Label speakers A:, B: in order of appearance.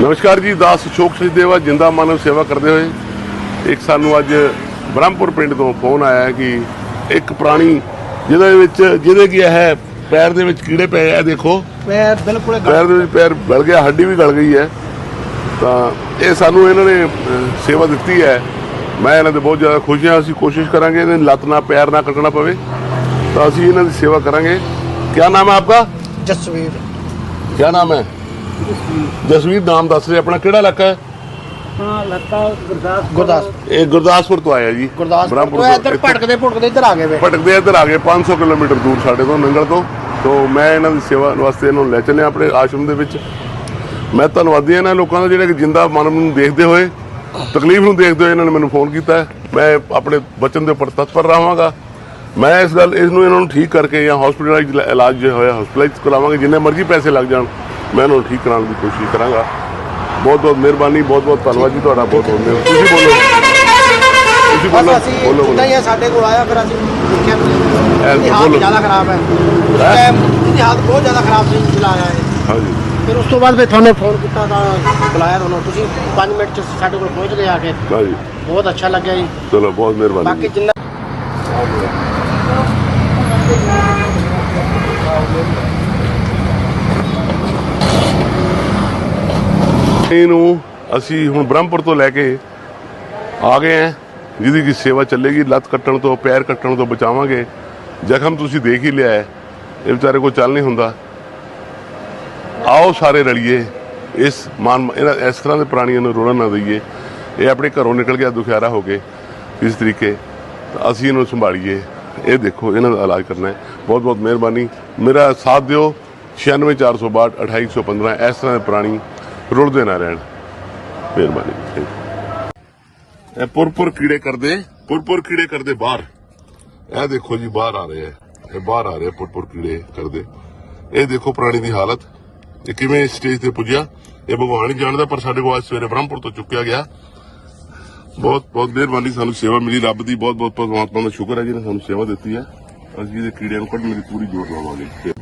A: ਨਮਸਕਾਰ ਜੀ ਦਾਸ ਸ਼ੋਕ ਸਚਦੇਵਾ ਜਿੰਦਾ ਮਾਨਵ ਸੇਵਾ ਕਰਦੇ ਹੋਏ। ਇੱਕ ਸਾਨੂੰ ਅੱਜ ਬ੍ਰਹਮਪੁਰ ਪਿੰਡ ਤੋਂ ਫੋਨ ਆਇਆ ਕਿ ਇੱਕ ਪ੍ਰਾਣੀ ਜਿਹਦੇ ਵਿੱਚ ਜਿਹਦੇ ਕੀ ਹੈ ਪੈਰ ਦੇ ਵਿੱਚ ਕੀੜੇ ਪਏ ਆ ਦੇਖੋ।
B: ਪੈਰ ਬਿਲਕੁਲ
A: ਪੈਰ ਦੇ ਵਿੱਚ ਪੈਰ ਗਲ ਗਿਆ ਹੱਡੀ ਵੀ ਗਲ ਗਈ ਹੈ। ਤਾਂ ਇਹ ਸਾਨੂੰ ਇਹਨਾਂ ਨੇ ਸੇਵਾ ਦਿੱਤੀ ਹੈ। ਮੈਂ ਇਹਨਾਂ ਦੇ ਬਹੁਤ ਜ਼ਿਆਦਾ ਖੁਸ਼ ਹਾਂ ਅਸੀਂ ਕੋਸ਼ਿਸ਼ ਕਰਾਂਗੇ ਇਹਨਾਂ ਦੀ ਲੱਤ ਨਾ ਪੈਰ ਨਾ ਕੱਟਣਾ ਪਵੇ। ਤਾਂ ਅਸੀਂ ਇਹਨਾਂ ਦੀ ਸੇਵਾ ਕਰਾਂਗੇ। ਕੀ ਨਾਮ ਹੈ ਆਪਕਾ?
B: ਜਸਵੀਰ।
A: ਕੀ ਨਾਮ ਹੈ? ਜਸਵੀਰ ਨਾਮ ਦੱਸ ਰਹੇ ਆਪਣਾ ਕਿਹੜਾ ਇਲਾਕਾ ਹੈ?
B: ਹਾਂ ਲੱਤਾ ਗੁਰਦਾਸ ਗੁਰਦਾਸ
A: ਇਹ ਗੁਰਦਾਸਪੁਰ ਤੋਂ ਆਇਆ ਜੀ।
B: ਗੁਰਦਾਸਪੁਰ ਤੋਂ ਇੱਧਰ ਭਟਕਦੇ ਭਟਕਦੇ ਇੱਧਰ ਆ ਗਏ ਵੇ।
A: ਭਟਕਦੇ ਇੱਧਰ ਆ ਗਏ 500 ਕਿਲੋਮੀਟਰ ਦੂਰ ਸਾਡੇ ਤੋਂ ਨੰਗਲ ਤੋਂ। ਤੋਂ ਮੈਂ ਇਹਨਾਂ ਦੀ ਸੇਵਾ ਵਾਸਤੇ ਇਹਨਾਂ ਨੂੰ ਲੈ ਚੱਲਿਆ ਆਪਣੇ ਆਸ਼ਰਮ ਦੇ ਵਿੱਚ। ਮੈਂ ਧੰਨਵਾਦੀ ਹਾਂ ਇਹਨਾਂ ਲੋਕਾਂ ਦਾ ਜਿਹੜੇ ਕਿ ਜਿੰਦਾ ਮਾਨਵ ਨੂੰ ਦੇਖਦੇ ਹੋਏ ਤਕਲੀਫ ਨੂੰ ਦੇਖਦੇ ਹੋਏ ਇਹਨਾਂ ਨੇ ਮੈਨੂੰ ਫੋਨ ਕੀਤਾ। ਮੈਂ ਆਪਣੇ ਬਚਨ ਦੇ ਉੱਪਰ ਤਤਪਰ ਰਹਾਂਗਾ। ਮੈਂ ਇਸ ਗੱਲ ਇਸ ਨੂੰ ਇਹਨਾਂ ਨੂੰ ਠੀਕ ਕਰਕੇ ਜਾਂ ਹਸਪੀਟਲਾਈਜ਼ ਇਲਾਜ ਜੇ ਹੋਇਆ ਹਸਪੀਟਲਾਈਜ਼ ਕਰਾਵਾਂਗੇ ਜਿੰਨੇ ਮਰਜ਼ੀ ਪੈਸੇ ਲੱਗ ਜਾਣ। ਮੈਂ ਇਹਨਾਂ ਨੂੰ ਠੀਕ ਕਰਾਉਣ ਦੀ ਕੋਸ਼ਿਸ਼ ਕਰਾਂਗਾ। ਬਹੁਤ ਬਹੁਤ ਮਿਹਰਬਾਨੀ ਬਹੁਤ ਬਹੁਤ ਧੰਨਵਾਦ ਜੀ ਤੁਹਾਡਾ ਬਹੁਤ ਬਹੁਤ ਮਿਹਰਬਾਨੀ। ਤੁਸੀਂ ਬੋਲੋ। ਤੁਸੀਂ ਬੋਲੋ ਬੋਲੋ ਬੋਲੋ।
B: ਇਹ ਸਾਡੇ ਕੋਲ ਆਇਆ ਫਿਰ ਅਸੀਂ ਦੇਖਿਆ
A: ਐ
B: ਇਹਦੀ ਹਾਲਤ। ਜ਼ਿਆਦਾ ਖਰਾਬ ਹੈ। ਉਸ
A: ਹੈਂ?
B: ਟਾਈਮ ਇਹਦੀ ਹਾਲਤ ਬਹੁਤ ਜ਼ਿਆਦਾ ਖਰਾਬ ਸੀ ਚਲਾਇਆ ਹੈ
A: ਹਾਂਜੀ।
B: ਫਿਰ ਉਸ ਤੋਂ ਬਾਅਦ ਫਿਰ ਤੁਹਾਨੂੰ ਫੋਨ ਕੀਤਾ ਤਾਂ ਬੁਲਾਇਆ ਤੁਹਾਨੂੰ। ਤੁਸੀਂ 5 ਮਿੰਟ ਚ ਸਾਡੇ ਕੋਲ ਪਹੁੰਚ ਗਏ ਆ ਕੇ।
A: ਹਾਂਜੀ।
B: ਬਹੁਤ ਅੱਛਾ ਲੱਗਿਆ ਜੀ।
A: ਚਲੋ ਬਹੁਤ ਮਿਹਰਬਾਨੀ
B: ਬਾਕੀ ਜਿੰਨਾ
A: ਇਹਨੂੰ ਅਸੀਂ ਹੁਣ ਬ੍ਰਹਮਪੁਰ ਤੋਂ ਲੈ ਕੇ ਆ ਗਏ ਹਾਂ, ਜਿਹਦੀ ਕੀ ਸੇਵਾ ਚੱਲੇਗੀ, ਲੱਤ ਕੱਟਣ ਤੋਂ, ਪੈਰ ਕੱਟਣ ਤੋਂ ਬਚਾਵਾਂਗੇ। ਜ਼ਖਮ ਤੁਸੀਂ ਦੇਖ ਹੀ ਲਿਆ ਹੈ, ਇਹ ਵਿਚਾਰੇ ਕੋ ਚੱਲ ਨਹੀਂ ਹੁੰਦਾ। ਆਓ ਸਾਰੇ ਰਲੀਏ, ਇਸ ਮਾਨ ਇਹਨਾਂ ਇਸ ਤਰ੍ਹਾਂ ਦੇ ਪ੍ਰਾਣੀਆਂ ਨੂੰ ਰੋਣਾ ਨਾ ਦਈਏ। ਇਹ ਆਪਣੇ ਘਰੋਂ ਨਿਕਲ ਗਿਆ, ਦੁਖਿਆਰਾ ਹੋ ਕੇ, ਇਸ ਤਰੀਕੇ। ਅਸੀਂ ਇਹਨੂੰ ਸੰਭਾਲੀਏ। ਇਹ ਦੇਖੋ, ਇਹਨਾਂ ਦਾ ਇਲਾਜ ਕਰਨਾ ਹੈ। ਬਹੁਤ ਬਹੁਤ ਮਿਹਰਬਾਨੀ। ਮੇਰਾ ਸਾਥ ਦਿਓ। 96462 2815 ਇਸ ਤਰ੍ਹਾਂ ਦੇ ਪ੍ਰਾਣੀ ਰੁਲਦੇ ਨਾ ਰਹਿਣ। ਮਿਹਰਬਾਨੀ। ਇਹ ਪੁਰਪੁਰ ਕੀੜੇ ਕਰਦੇ, ਪੁਰਪੁਰ ਕੀੜੇ ਕਰਦੇ ਬਾਹਰ। ਇਹ ਦੇਖੋ ਜੀ, ਬਾਹਰ ਆ ਰਹੇ ਆ। ਇਹ ਬਾਹਰ ਆ ਰਹੇ ਪੁਰਪੁਰ ਕੀੜੇ ਕਰਦੇ। ਇਹ ਦੇਖੋ ਪ੍ਰਾਣੀ ਦੀ ਹਾਲਤ। ਇਹ ਕਿਵੇਂ ਸਟੇਜ ਤੇ ਪੁੱਜਿਆ? ਇਹ ਭਗਵਾਨ ਹੀ ਜਾਣਦਾ, ਪਰ ਸਾਡੇ ਕੋਲ ਅੱਜ ਸਵੇਰੇ ਬ੍ਰਹਮਪੁਰ ਤੋਂ ਚੁੱਕਿਆ ਗਿਆ। ਬਹੁਤ ਬਹੁਤ ਮਿਹਰਬਾਨੀ, ਸਾਨੂੰ ਸੇਵਾ ਮਿਲੀ। ਰੱਬ ਦੀ ਬਹੁਤ ਬਹੁਤ ਪਰਮਾਤਮਾ ਦਾ ਸ਼ੁਕਰ ਹੈ ਜਿਹਨੇ ਸਾਨੂੰ ਸੇਵਾ ਦਿੱਤੀ ਹੈ। ਅਸੀਂ ਇਹਦੇ ਕੀੜਿਆਂ ਨੂੰ ਕੱਢਣ ਦੀ ਪੂਰੀ ਜੋਰ ਲਾਵਾਂਗੇ।